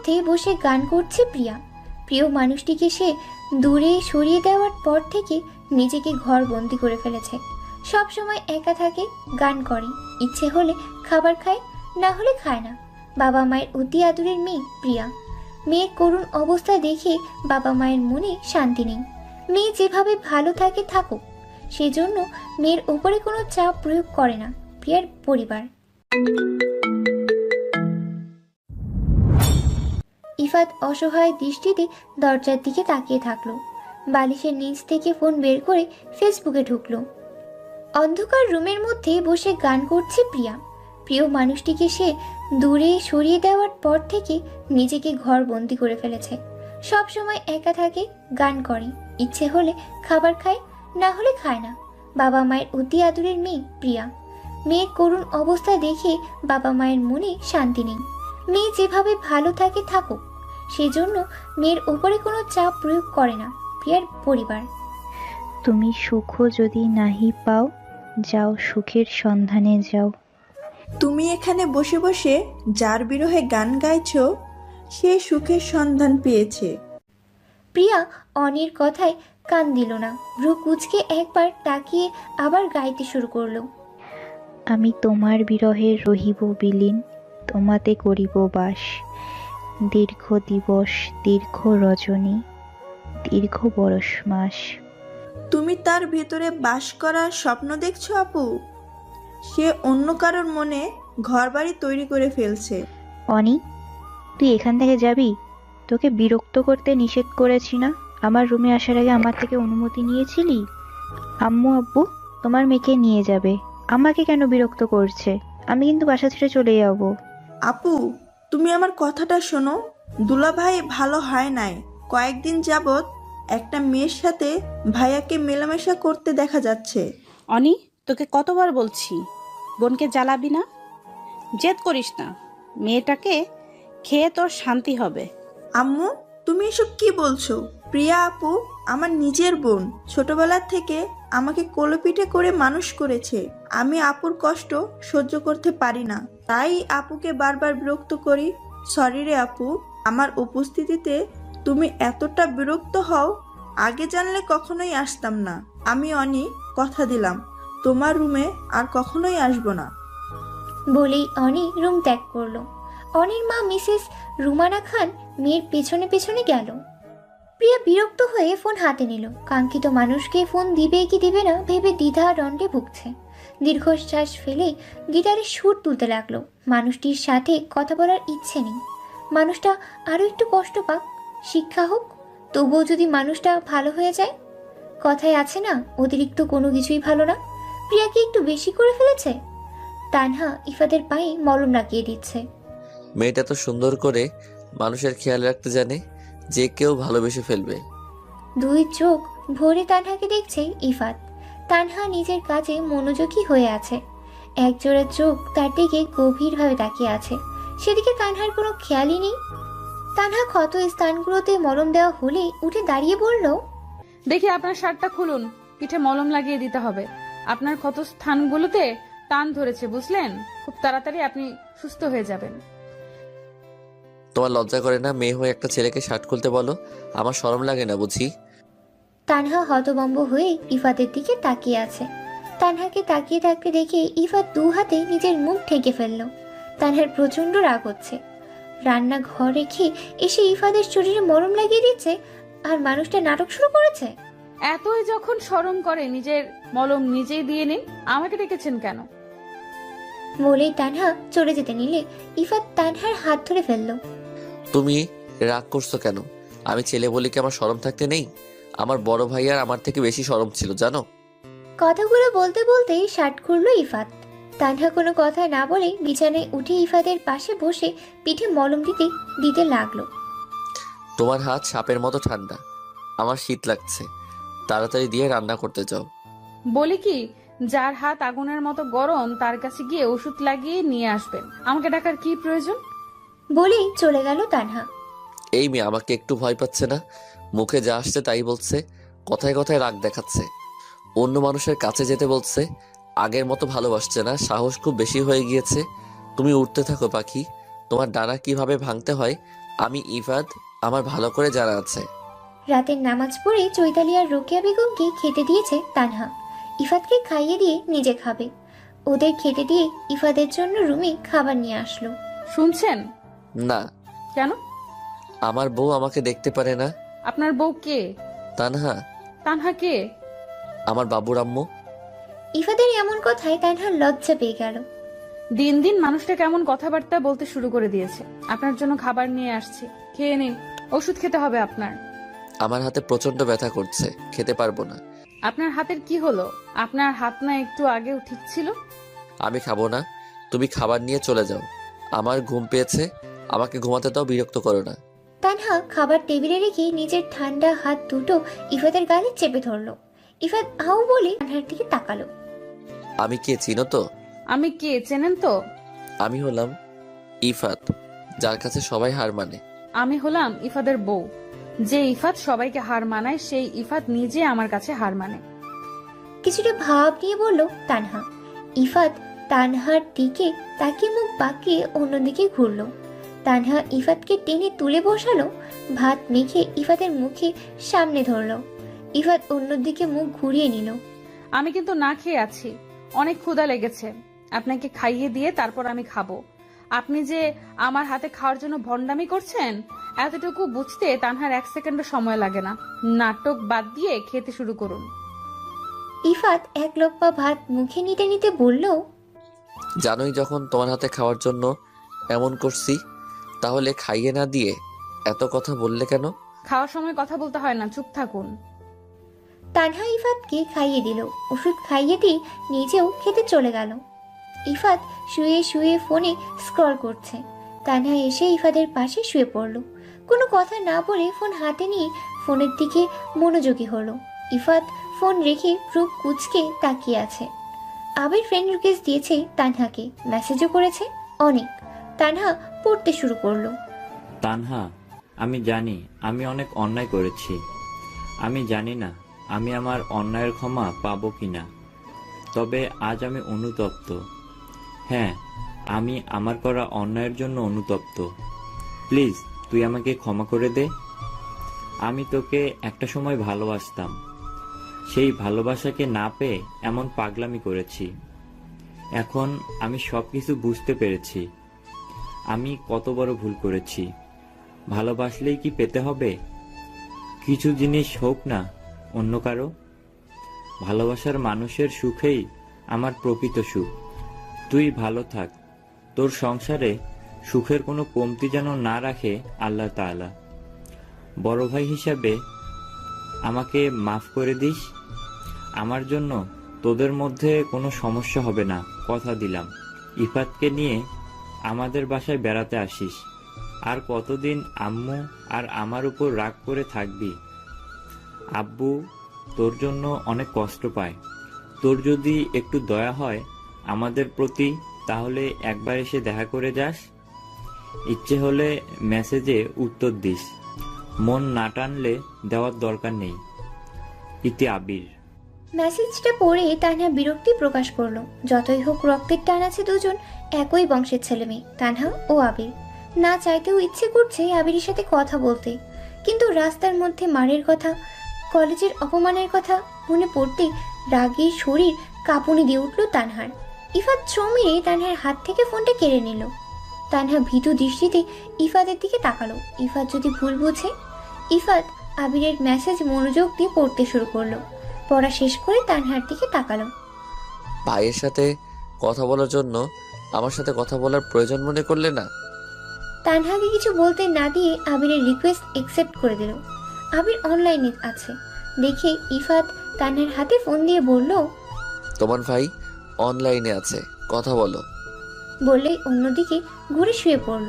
মধ্যে বসে গান করছে প্রিয়া। প্রিয় মানুষটিকে সে দূরে সরিয়ে দেওয়ার পর থেকে নিজেকে ঘর বন্দি করে ফেলেছে। সব সময় একা থাকে, গান করে। ইচ্ছে হলে খাবার খায়, না হলে খায় না। বাবা মায়ের অতি আদরের মেয়ে প্রিয়া। মেয়ের করুণ অবস্থা দেখে বাবা মায়ের মনে শান্তি নেই। মেয়ে যেভাবে ভালো থাকে, থাকুক। সেজন্য মেয়ের ওপরে কোনো চাপ প্রয়োগ করে না, প্রিয়ার পরিবার। ইফাত অসহায় দৃষ্টিতে দরজার দিকে তাকিয়ে থাকল। বালিশের নিচ থেকে ফোন বের করে ফেসবুকে ঢুকলো। অন্ধকার রুমের মধ্যে বসে গান করছে প্রিয়া। প্রিয় মানুষটিকে সে দূরে সরিয়ে দেওয়ার পর থেকে নিজেকে ঘর বন্দি করে ফেলেছে। সব সময় একা থাকে, গান করে। ইচ্ছে হলে খাবার খায়, না হলে খায় না। বাবা মায়ের অতি আদরের মেয়ে প্রিয়া। মেয়ের করুণ অবস্থা দেখে বাবা মায়ের মনে শান্তি নেই। মেয়ে যেভাবে ভালো থাকে, থাকুক। সেজন্য মেয়ের উপরে কোনো চাপ প্রয়োগ করে না প্রিয়ার পরিবার। তুমি সুখ যদি নাহি পাও যাও সুখের সন্ধানে যাও। তুমি এখানে বসে বসে যার বিরহে গান গাইছো সে সুখের সন্ধান পেয়েছে। প্রিয়া অনির কথায় কান দিল না। ভ্রু কুচকে একবার তাকিয়ে আবার গাইতে শুরু করল। আমি তোমার বিরহে রহিব বিলীন তোমাতে করিব বাস। দীর্ঘ দিবস দীর্ঘ রজনী দীর্ঘ বরস মাস। তুমি তার ভেতরে বাস করার স্বপ্ন দেখছ আপু? সে অন্য কারোর মনে ঘরবাড়ি তৈরি করে ফেলছে। অনি তুই এখান থেকে যাবি? তোকে বিরক্ত করতে নিষেধ করেছি না? আমার রুমে আসার আগে আমার থেকে অনুমতি নিয়েছিলি? আম্মু আব্বু তোমার মেয়েকে নিয়ে যাবে। আমাকে কেন বিরক্ত করছে? আমি কিন্তু বাসা ছেড়ে চলে যাব। আপু তুমি আমার কথাটা শোনো। দুলাভাই ভালো হয় নাই। কয়েকদিন যাবৎ একটা মেয়ের সাথে ভাইয়াকে মেলামেশা করতে দেখা যাচ্ছে। অনি তোকে কতবার বলছি বোনকে জ্বালাবি না? জেদ করিস না মেয়েটাকে খেয়ে তোর শান্তি হবে। আম্মু তুমি এসব কি বলছো? প্রিয়া আপু আমার নিজের বোন ছোটবেলা থেকে আমাকে কোলোপিঠে করে মানুষ করেছে। আমি আপুর কষ্ট সহ্য করতে পারি না। তাই আপুকে বারবার বিরক্ত করি। সরি রে আপু, আমার উপস্থিতিতে তুমি এতটা বিরক্ত হও, আগে জানলে কখনোই আসতাম না। আমি অনি, কথা দিলাম, তোমার রুমে আর কখনোই আসব না। বলেই অনি রুম ত্যাগ করল। অনির মা মিসেস রুমানা খান মেয়ের পেছনে পেছনে গেল। প্রিয়া বিরক্ত হয়ে ফোন হাতে নিল। কাঙ্ক্ষিত মানুষকে ফোন দিবে কি দিবে না ভেবে দ্বিধা দণ্ডে ভুগছে। দীর্ঘশ্বাস ফেলে গিটারে সুর তুলতে লাগল। মানুষটির সাথে কথা বলার ইচ্ছে নেই। মানুষটা আরও একটু কষ্ট পাক শিক্ষা হোক তবুও যদি মানুষটা ভালো হয়ে যায়। কথায় আছে না অতিরিক্ত কোনো কিছুই ভালো না। প্রিয়া কি একটু বেশি করে ফেলেছে? তানহা ইফাদের পায়ে মলম লাগিয়ে দিচ্ছে। মেয়েটা তো সুন্দর করে মানুষের খেয়াল রাখতে জানে যে কেউ ভালোবেসে ফেলবে। দুই চোখ ভরে তানহাকে দেখছে ইফাত তানহা নিজের কাজে মনোযোগী হয়ে আছে। একজোড়া চোখ তার দিকে গভীরভাবে তাকিয়ে আছে। সেদিকে তানহার কোনো খেয়ালই নেই। তানহা ক্ষত স্থানগুলোতে মলম দেওয়া হলে উঠে দাঁড়িয়ে বলল দেখি আপনার শার্টটা খুলুন পিঠে মলম লাগিয়ে দিতে হবে। আপনার ক্ষত স্থানগুলোতে টান ধরেছে বুঝলেন? খুব তাড়াতাড়ি আপনি সুস্থ হয়ে যাবেন। তোমার লজ্জা করে না মেয়ে হয়ে একটা ছেলেকে শার্ট খুলতে বলো? আমার শরম লাগে না বুঝি? তানহা হতবম্ব হয়ে ইফাতের দিকে তাকিয়ে আছে। তানহাকে তাকিয়ে থাকতে দেখে ইফাত দু হাতে নিজের মুখ ঢেকে ফেলল। তানহার প্রচণ্ড রাগ হচ্ছে। রান্না ঘর রেখে এসে ইফাদের শরীরে মরম লাগিয়ে দিচ্ছে আর মানুষটা নাটক শুরু করেছে। এতই যখন শরম করে নিজের মলম নিজেই দিয়ে নিন আমাকে ডেকেছেন কেন? বলেই তানহা চলে যেতে নিলে ইফাত তানহার হাত ধরে ফেলল। তুমি রাগ করছ কেন? আমি ছেলে বলে কি আমার শরম থাকতে নেই? আমার বড় ভাই আর আমার থেকে বেশি শরম ছিল জানো? কথাগুলো বলতে বলতেই শার্ট খুললো ইফাত। তানহা কোনো কথা না বলে বিছানায় উঠে ইফাদের পাশে বসে পিঠে মলম দিতে দিতে লাগল। তোমার হাত সাপের মতো ঠান্ডা। আমার শীত লাগছে। তাড়াতাড়ি দিয়ে রান্না করতে যাও। বলি কি যার হাত আগুনের মতো গরম তার কাছে গিয়ে ওষুধ লাগিয়ে নিয়ে আসবেন। আমাকে ডাকার কি প্রয়োজন? বলেই চলে গেল তানহা। এই মেয়ে আমাকে একটু ভয় পাচ্ছে না? মুখে যা আসছে তাই বলছে কথায় কথায় রাগ দেখাচ্ছে। অন্য মানুষের কাছে যেতে বলছে আগের মতো ভালোবাসছে না সাহস খুব বেশি হয়ে গিয়েছে। তুমি উঠতে থাকো পাখি। তোমার ডানা কীভাবে ভাঙতে হয় আমি ইফাত আমার ভালো করে জানা আছে। রাতের নামাজ পড়ে চৈতালি আর রোকেয়া বেগমকে খেতে দিয়েছে তানহা। ইফাতকে খাইয়ে দিয়ে নিজে খাবে। ওদের খেতে দিয়ে ইফাদের জন্য রুমে খাবার নিয়ে আসলো। শুনছেন? না। কেন? আমার বউ আমাকে দেখতে পারে না আপনার বউ কে? তানহা। তানহা কে? আমার বাবুর আম্মু। ইফাদের এমন কথায় তানহা লজ্জা পেয়ে গেল। দিন দিন মানুষটা কেমন কথাবার্তা বলতে শুরু করে দিয়েছে। আপনার জন্য খাবার নিয়ে আসছে। খেয়ে নিন। ওষুধ খেতে হবে আপনার। আমার হাতে প্রচণ্ড ব্যথা করছে। খেতে পারব না। আপনার হাতের কি হলো? আপনার হাত না একটু আগেও ঠিক ছিল? আমি খাব না। তুমি খাবার নিয়ে চলে যাও। আমার ঘুম পেয়েছে। আমাকে ঘুমাতে দাও বিরক্ত করো না। তানহা খাবার টেবিলে রেখে নিজের ঠান্ডা হাত দুটো ইফাদের গালে চেপে ধরলো। ইফাত আও বলে তানহার দিকে তাকালো। আমি কে চিনো তো? আমি কে চেনেন তো? আমি হলাম ইফাত যার কাছে সবাই হার মানে। আমি হলাম ইফাদের বউ। যে ইফাত সবাইকে হার মানায় সেই ইফাত নিজে আমার কাছে হার মানে। কিছুটা ভাব নিয়ে বলল তানহা। ইফাত তানহার দিকে তাকে মুখ বাঁকিয়ে অন্যদিকে ঘুরলো। তানহা ইফাতকে টেনে তুলে বসালো। ভাত মেখে ইফাতের মুখে সামনে ধরলো। ইফাত অন্যদিকে মুখ ঘুরিয়ে নিল। আমি কিন্তু না খেয়ে আছি। অনেক ক্ষুধা লেগেছে। আপনাকে খাইয়ে দিয়ে তারপর আমি খাব। আপনি যে আমার হাতে খাওয়ার জন্য ভণ্ডামি করছেন এতটুকু বুঝতে তানহার এক সেকেন্ডও সময় লাগে না। নাটক বাদ দিয়ে খেতে শুরু করুন। ইফাত এক লপ্পা ভাত মুখে নিতে নিতে বলল জানোই যখন তোমার হাতে খাওয়ার জন্য এমন করছি। তাহলে খাইয়ে না দিয়ে এত কথা বললে কেন? খাওয়ার সময় কথা বলতে হয় না চুপ থাকুন। তানহা ইফাতকে খাইয়ে দিল। ওষুধ খাইয়ে দিয়ে নিজেও খেতে চলে গেল। ইফাত শুয়ে শুয়ে ফোনে স্ক্রল করছে। তানহা এসে ইফাদের পাশে শুয়ে পড়ল। কোনো কথা না বলে ফোন হাতে নিয়ে ফোনের দিকে মনোযোগী হলো। ইফাত ফোন রেখে ভ্রু কুচকে তাকিয়ে আছে। আবির ফ্রেন্ড রিকোয়েস্ট দিয়েছে তানহাকে। মেসেজও করেছে অনেক। তানহা পড়তে শুরু করল। তানহা, আমি জানি, আমি অনেক অন্যায় করেছি। আমি জানি না, আমি আমার অন্যায়ের ক্ষমা পাবো কিনা। তবে আজ আমি অনুতপ্ত। হ্যাঁ আমি আমার করা অন্যায়ের জন্য অনুতপ্ত। প্লিজ, তুই আমাকে ক্ষমা করে দে। আমি তোকে একটা সময় ভালোবাসতাম। সেই ভালোবাসাকে না পেয়ে এমন পাগলামি করেছি। এখন আমি সব কিছু বুঝতে পেরেছি। আমি কত বড় ভুল করেছি। ভালোবাসলেই কি পেতে হবে? কিছু জিনিস হোক না, অন্য কারও। ভালোবাসার মানুষের সুখেই আমার প্রকৃত সুখ। তুই ভালো থাক। তোর সংসারে সুখের কোনো কমতি যেন না রাখে আল্লাহ তাআলা। বড় ভাই হিসাবে আমাকে মাফ করে দিস। আমার জন্য তোদের মধ্যে কোনো সমস্যা হবে না, কথা দিলাম। ইফাতকে নিয়ে আমাদের বাসায় বেড়াতে আসিস। আর কতদিন আম্মু আর আমার উপর রাগ করে থাকবি? আব্বু তোর জন্য অনেক কষ্ট পায়। তোর যদি একটু দয়া হয় আমাদের প্রতি, তাহলে একবার এসে দেখা করে যাস। ইচ্ছে হলে মেসেজে উত্তর দিস। মন না টানলে দেওয়ার দরকার নেই। ইতি আবির। মেসেজটা পড়ে তানহা বিরক্তি প্রকাশ করল। যতই হোক রক্তের টান আছে দুজন একই বংশের ছেলে মেয়ে, তানহা ও আবির। না চাইতেও ইচ্ছে করছে আবিরের সাথে কথা বলতে। কিন্তু রাস্তার মধ্যে মারের কথা, কলেজের অপমানের কথা মনে পড়তে রাগে শরীর কাঁপুনি দিয়ে উঠল তানহার। ইফাত ছো তানহার হাত থেকে ফোনটা কেড়ে নিল। তানহা ভীতু দৃষ্টিতে ইফাতের দিকে তাকালো। ইফাত যদি ভুল বুঝে, ইফাত আবিরের মেসেজ মনোযোগ দিয়ে পড়তে শুরু করল। পড়া শেষ করে তানহার দিকে তাকালো। ভাইয়ের সাথে কথা বলার জন্য আমার সাথে কথা বলার প্রয়োজন মনে করলে না? তানহাকে কিছু বলতে না দিয়ে আবিরের রিকোয়েস্ট একসেপ্ট করে দিল। আবির অনলাইনে আছে। দেখে ইফাত তানহার হাতে ফোন দিয়ে বলল তোমার ভাই অনলাইনে আছে কথা বলো। বললেই অন্যদিকে ঘুরে শুয়ে পড়ল।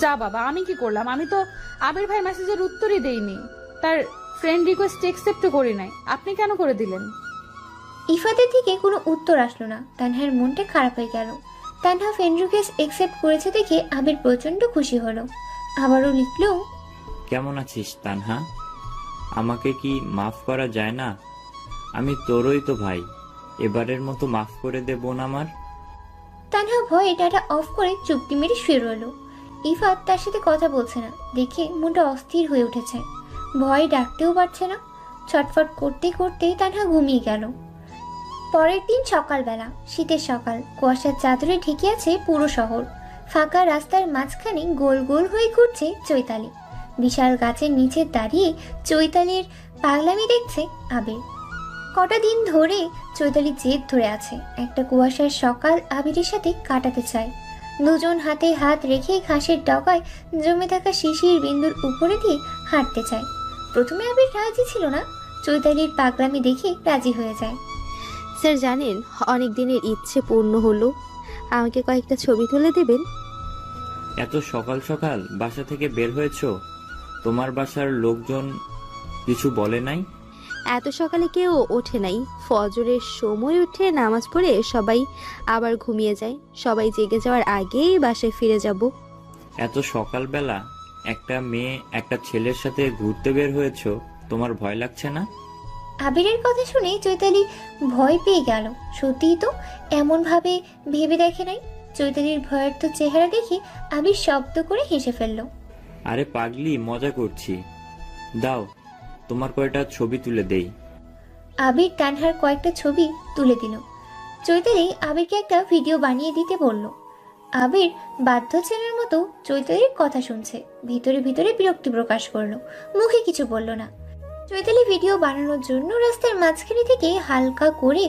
যা বাবা আমি কি করলাম? আমি তো আবির ভাই মেসেজের উত্তরই দেইনি। তার ফ্রেন্ড রিকোয়েস্ট একসেপ্টও করি নাই। আপনি কেন করে দিলেন? ইফাতের দিকে কোনো উত্তর আসলো না। তানহার মনটা খারাপ হয়ে গেল। তানহা ফ্রেন্ড রিকোয়েস্ট একসেপ্ট করেছে দেখে আবির প্রচণ্ড খুশি হলো। আবারও লিখলো কেমন আছিস তানহা? আমাকে কি মাফ করা যায় না? আমি তোরই তো ভাই এবারের মতো মাফ করে দে বোন আমার। তানহা ভয়ে ডাটা অফ করে চুপটি মেরে শুয়ে রইল। ইফাত তার সাথে কথা বলছে না দেখে মনটা অস্থির হয়ে উঠেছে। ভয় ডাকতেও পারছে না। ছটফট করতে করতে তানহা ঘুমিয়ে গেল। পরের দিন সকালবেলা, শীতের সকাল, কুয়াশার চাদরে ঢেকে আছে পুরো শহর। ফাঁকা রাস্তার মাঝখানে গোল গোল হয়ে ঘুরছে চৈতালি। বিশাল গাছের নিচে দাঁড়িয়ে চৈতালির পাগলামি দেখছে আবির। কটা দিন ধরে চৈতালি জেদ ধরে আছে, একটা কুয়াশার সকাল আবিরের সাথে কাটাতে চায়। দুজন হাতে হাত রেখে ঘাসের ডগায় জমে থাকা শিশির বিন্দুর উপরে দিয়ে হাঁটতে চায়। প্রথমে আবির রাজি ছিল না, চৈতালির পাগলামি দেখে রাজি হয়ে যায়। স্যার জানেন অনেক দিনের ইচ্ছে পূর্ণ হলো। আমাকে কয়েকটা ছবি তুলে দেবেন? এত সকাল সকাল বাসা থেকে বের হয়েছো? তোমার বাসার লোকজন কিছু বলে নাই? এত সকালে কেউ ওঠে নাই। ফজরের সময় উঠে নামাজ পড়ে সবাই আবার ঘুমিয়ে যায়। সবাই জেগে যাওয়ার আগেই বাসায় ফিরে যাব। এত সকালবেলা একটা মেয়ে একটা ছেলের সাথে ঘুরতে বের হয়েছো তোমার ভয় লাগছে না? আবিরের কথা শুনে চৈতালি ভয় পেয়ে গেল। সত্যিই তো এমন ভাবে ভেবে দেখে নাই। চৈতালির ভয়ার্থ চেহারা দেখে আবির শব্দ করে হেসে ফেলল। আরে পাগলি মজা করছি। দাও তোমার কয়টা ছবি তুলে দেই। আবির তানহার কয়েকটা ছবি তুলে দিল। চৈতালি আবিরকে একটা ভিডিও বানিয়ে দিতে বলল। আবির বাধ্য ছেলের মতো চৈতালির কথা শুনছে। ভিতরে ভিতরে বিরক্তি প্রকাশ করল। মুখে কিছু বলল না। চৈতালি ভিডিও বানানোর জন্য রাস্তার মাঝখানে থেকে হালকা করে